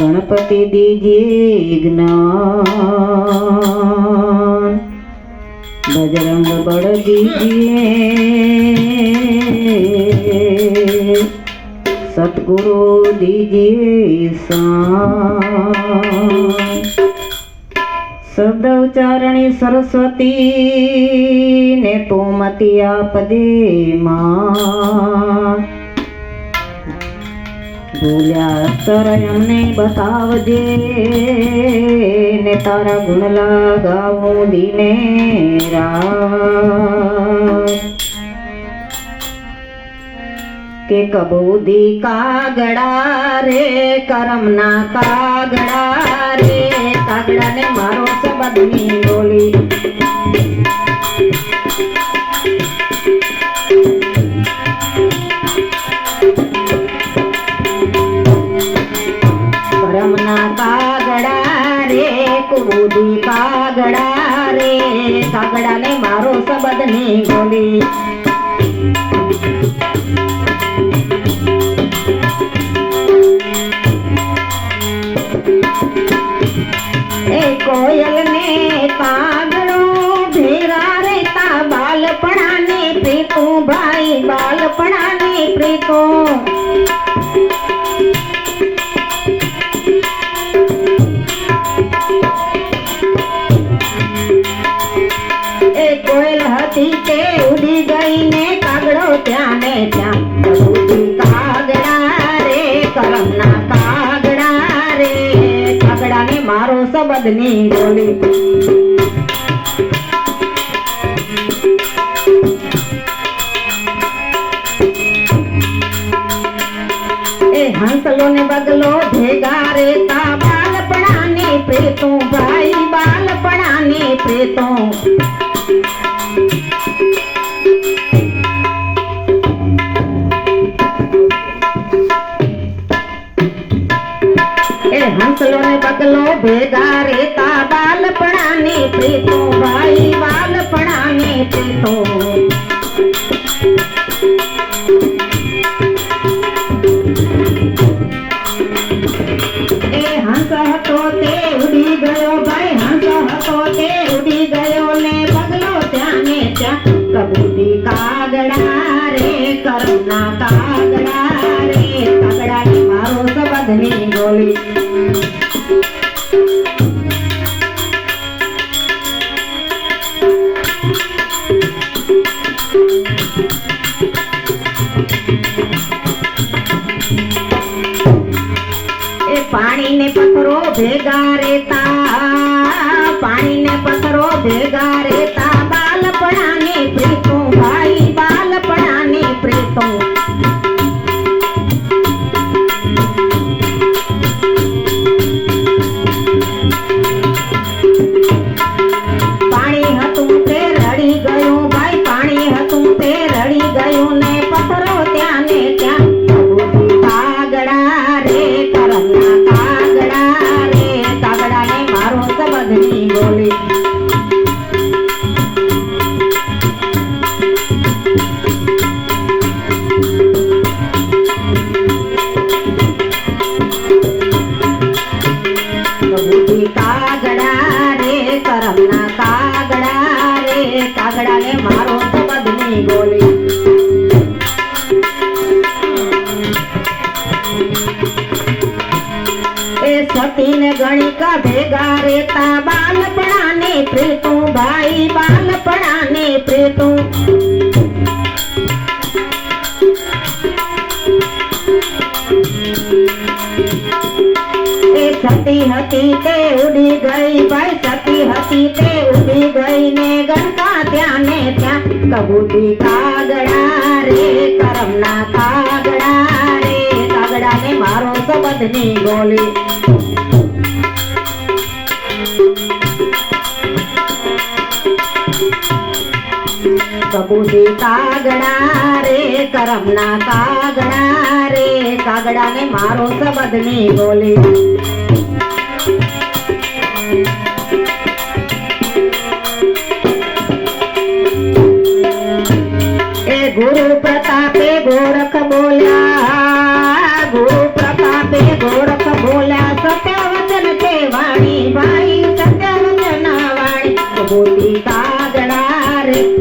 गणपति दीजिए ज्ञान बजरंग बड़ दीजिए। सतगुरु दीजिए सा શબ્દ ચારણી સરસ્વતી ને તો મતી આપદે માં. ભૂલ્યા અક્ષર અમને બતાવજે ને તારા ગુણ લગાવું દિને કે કબૂદી કાગડા રે, કરમના કાગડા રે કાગડા ને મારો સબદની બોલી. પરમના કાગડા રે કબૂદી કાગડા રે કાગડા ને મારો સબદની બોલી. બાલપણાને પ્રીતો એ કોયલ હતી તે ઉડી ગઈ ને કાગડો ત્યાં ને ત્યાં કબૂતી કાગડા રે કરમના કાગડા રે કાગડા ને મારો સબદની બોલી બગલો ભેગા રેતા બાલપણા ને પ્રેતો, ભાઈ બાલપણા ને પ્રેતો. એ હંસલો ને બગલો ભેગા રેતા બાલપણાને પ્રેતો, ભાઈ બાલપણાને પ્રેતો. ભેગા રેતા પાણી ને પથ્થરો ભેગા રેતા સતીને ગણિકા ભેગા રેતા બાલપણા ને પ્રીતો, ભાઈ બાલપણા ને પ્રીતો સતી હતી તે ઉડી ગઈ, ભાઈ સતી હતી તે ઉડી ગઈ ને ગણકા ત્યાં ને ત્યાં કબૂતી કાગડા રે, કરમના કાગડા રે કાગડા ને મારો સબદની ગોલી કબૂતી કાગડા રે કરમના કાગડા રે કાગડા ને મારો સબદની બોલી એ ગુરુ પ્રતાપે ગોરખ બોલ્યા ગુરુ પ્રતાપે ગોરખ બોલ્યા સત્ય વચન છે વાણી ભાઈ સત્ય વચન વાણી કબૂતી કાગડા રે